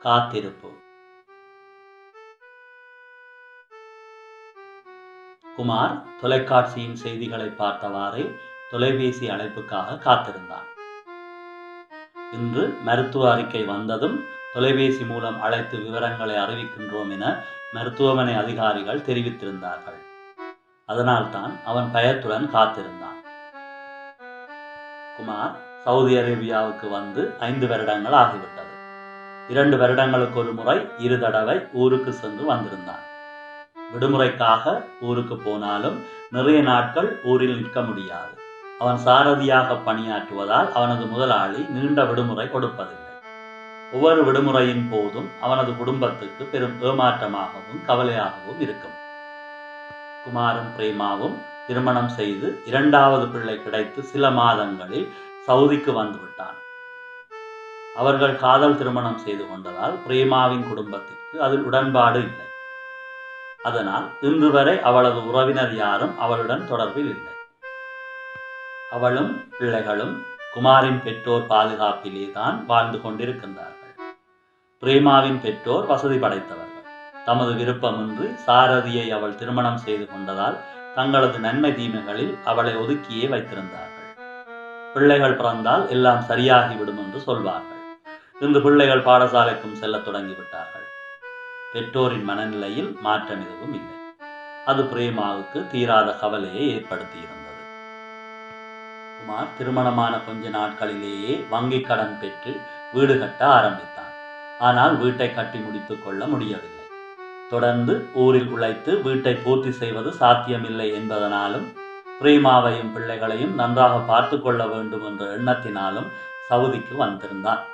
காத்திருப்பு குமார் தொலைக்காட்சியின் செய்திகளை பார்த்தவாறே தொலைபேசி அழைப்புக்காக காத்திருந்தான். இன்று மருத்துவ அறிக்கை வந்ததும் தொலைபேசி மூலம் அழைத்து விவரங்களை அறிவிக்கின்றோம் என மருத்துவமனை அதிகாரிகள் தெரிவித்திருந்தார்கள். அதனால்தான் அவன் பயத்துடன் காத்திருந்தான். குமார் சவுதி அரேபியாவுக்கு வந்து ஐந்து வருடங்கள் ஆகிவிட்டது. இரண்டு வருடங்களுக்கு ஒரு முறை இரு தடவை ஊருக்கு சென்று வந்திருந்தான். விடுமுறைக்காக ஊருக்கு போனாலும் நிறைய நாட்கள் ஊரில் நிற்க முடியாது. அவன் சாரதியாக பணியாற்றுவதால் அவனது முதலாளி நீண்ட விடுமுறை கொடுப்பதில்லை. ஒவ்வொரு விடுமுறையின் போதும் அவனது குடும்பத்துக்கு பெரும் ஏமாற்றமாகவும் கவலையாகவும் இருக்கும். குமாரும் பிரேமாவும் திருமணம் செய்து இரண்டாவது பிள்ளை கிடைத்து சில மாதங்களில் சவுதிக்கு வந்துவிட்டான். அவர்கள் காதல் திருமணம் செய்து கொண்டதால் பிரேமாவின் குடும்பத்திற்கு அதில் உடன்பாடு இல்லை. அதனால் இன்று வரை அவளது உறவினர் யாரும் அவளுடன் தொடர்பில் இல்லை. அவளும் பிள்ளைகளும் குமாரின் பெற்றோர் பாதுகாப்பிலே தான் வாழ்ந்து கொண்டிருக்கின்றார்கள். பிரேமாவின் பெற்றோர் வசதி படைத்தவர்கள். தமது விருப்பமின்றி சாரதியை அவள் திருமணம் செய்து கொண்டதால் தங்களது நன்மை தீமைகளில் அவளை ஒதுக்கியே வைத்திருந்தார்கள். பிள்ளைகள் பிறந்தால் எல்லாம் சரியாகிவிடும் என்று சொல்வார்கள். இன்று பிள்ளைகள் பாடசாலைக்கும் செல்ல தொடங்கிவிட்டார்கள். பெற்றோரின் மனநிலையில் மாற்றம் எதுவும் இல்லை. அது பிரேமாவுக்கு தீராத கவலையை ஏற்படுத்தியிருந்தது. குமார் திருமணமான கொஞ்ச நாட்களிலேயே வங்கி கடன் பெற்று வீடு கட்ட ஆரம்பித்தான். ஆனால் வீட்டை கட்டி முடித்துக் கொள்ள முடியவில்லை. தொடர்ந்து ஊரில் உழைத்து வீட்டை பூர்த்தி செய்வது சாத்தியமில்லை என்பதனாலும் பிரேமாவையும் பிள்ளைகளையும் நன்றாக பார்த்து கொள்ள வேண்டும் என்ற எண்ணத்தினாலும் சவுதிக்கு வந்திருந்தான்.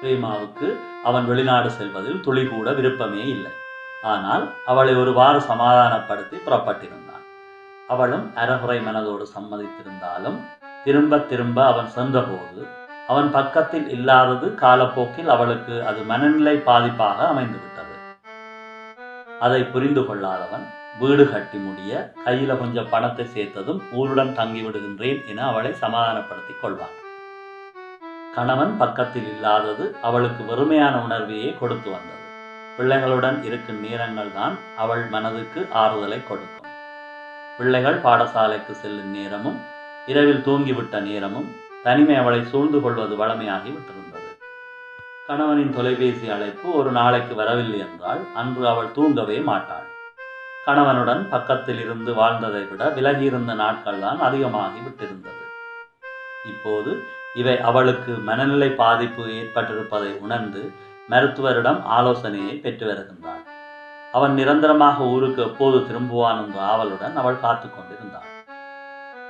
பிரேமாவுக்கு அவன் வெளிநாடு செல்வதில் துளி கூட விருப்பமே இல்லை. ஆனால் அவளை ஒருவாறு சமாதானப்படுத்தி புறப்பட்டிருந்தான். அவளும் அறகுறை மனதோடு சம்மதித்திருந்தாலும் திரும்ப திரும்ப அவன் சென்றபோது அவன் பக்கத்தில் இல்லாதது காலப்போக்கில் அவளுக்கு அது மனநிலை பாதிப்பாக அமைந்துவிட்டது. அதை புரிந்து கொள்ளாதவன் வீடு கட்டி முடிய கையில கொஞ்சம் பணத்தை சேர்த்ததும் ஊருடன் தங்கி விடுகின்றேன் என அவளை சமாதானப்படுத்திக் கொள்வான். கணவன் பக்கத்தில் இல்லாதது அவளுக்கு வெறுமையான உணர்வையே கொடுத்து வந்தது. பிள்ளைகளுடன் இருக்கும் நேரங்கள் தான் அவள் மனதுக்கு ஆறுதலை கொடுக்கும். பிள்ளைகள் பாடசாலைக்கு செல்லும் நேரமும் இரவில் தூங்கிவிட்ட நேரமும் தனிமை அவளை சூழ்ந்து கொள்வது வளமையாகி விட்டிருந்தது. கணவனின் தொலைபேசி அழைப்பு ஒரு நாளைக்கு வரவில்லை என்றால் அன்று அவள் தூங்கவே மாட்டாள். கணவனுடன் பக்கத்தில் இருந்து வாழ்ந்ததை விட விலகியிருந்த நாட்கள் தான் அதிகமாகி விட்டிருந்தது. இப்போது இவை அவளுக்கு மனநிலை பாதிப்பு ஏற்பட்டிருப்பதை உணர்ந்து மருத்துவரிடம் ஆலோசனையை பெற்று வருகின்றாள். அவன் நிரந்தரமாக ஊருக்கு எப்போது திரும்புவான் என்ற ஆவலுடன் அவள் காத்து கொண்டிருந்தாள்.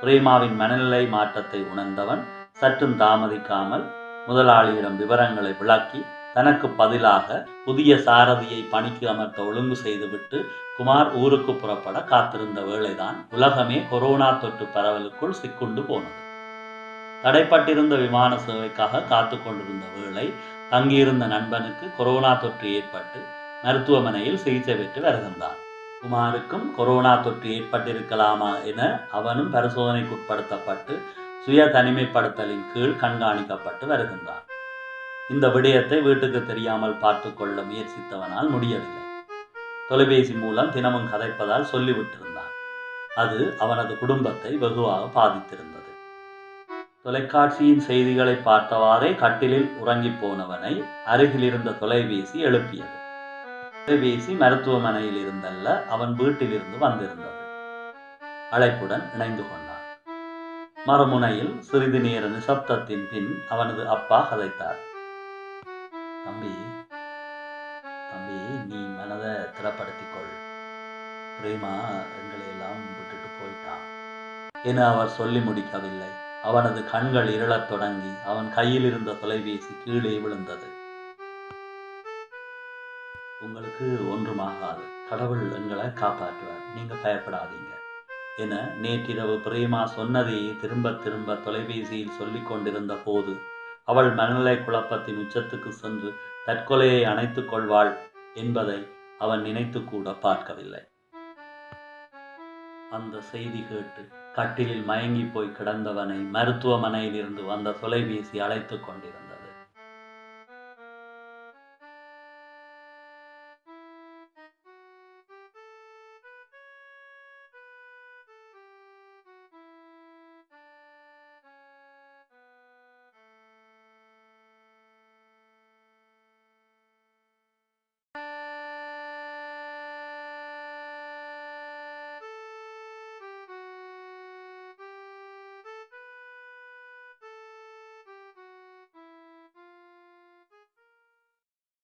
பிரேமாவின் மனநிலை மாற்றத்தை உணர்ந்தவன் சற்றும் தாமதிக்காமல் முதலாளியிடம் விவரங்களை விளக்கி தனக்கு பதிலாக புதிய சாரதியை பணிக்கு அமர்த்த ஒழுங்கு செய்துவிட்டு குமார் ஊருக்கு புறப்பட காத்திருந்த வேளைதான் உலகமே கொரோனா தொற்று பரவலுக்குள் சிக்குண்டு போனது. தடைப்பட்டிருந்த விமான சேவைக்காக காத்து கொண்டிருந்த வேளை தங்கியிருந்த நண்பனுக்கு கொரோனா தொற்று ஏற்பட்டு மருத்துவமனையில் சிகிச்சை பெற்று வருகின்றான். குமாருக்கும் கொரோனா தொற்று ஏற்பட்டிருக்கலாமா என அவனும் பரிசோதனைக்குட்படுத்தப்பட்டு சுய தனிமைப்படுத்தலின் கீழ் கண்காணிக்கப்பட்டு வருகின்றான். இந்த விடயத்தை வீட்டுக்கு தெரியாமல் பார்த்து கொள்ள முயற்சித்தவனால் முடியவில்லை. தொலைபேசி மூலம் தினமும் கதைப்பதால் சொல்லிவிட்டிருந்தான். அது அவனது குடும்பத்தை வெகுவாக பாதித்திருந்தது. தொலைக்காட்சியின் செய்திகளை பார்த்தவாறே கட்டிலில் உறங்கிப் போனவனை அருகில் இருந்த தொலைபேசி எழுப்பியது. தொலைபேசி மருத்துவமனையில் இருந்தல்ல அவன் வீட்டிலிருந்து வந்திருந்தது. அழைப்புடன் இணைந்து கொண்டான். மறுமுனையில் சிறிது நேர நிசப்தத்தின் பின் அவனது அப்பா கதைத்தார். தம்பி தம்பி நீ மனதை திறப்படுத்திக்கொள் பிரேமா எங்களை எல்லாம் விட்டுட்டு போயிட்டான் என அவர் சொல்லி முடிக்கவில்லை. அவனது கண்கள் இருளத் தொடங்கி அவன் கையில் இருந்த தொலைபேசி கீழே விழுந்தது. உங்களுக்கு ஒன்றுமாகாது. கடவுள் எங்களை காப்பாற்றுவார். நீங்க பயப்படாதீங்க என நேற்றிரவு பிரேமா சொன்னதையே திரும்ப திரும்ப தொலைபேசியில் சொல்லிக் கொண்டிருந்த போது அவள் மனநிலை குழப்பத்தின் உச்சத்துக்கு சென்று தற்கொலையை அணைத்துக் கொள்வாள் என்பதை அவன் நினைத்து கூட பார்க்கவில்லை. அந்த செய்தி கேட்டு கட்டிலில் மயங்கி போய் கிடந்தவனை மருத்துவமனையில் இருந்து வந்த தொலைபேசி அழைத்துக் கொண்டிருந்தான்.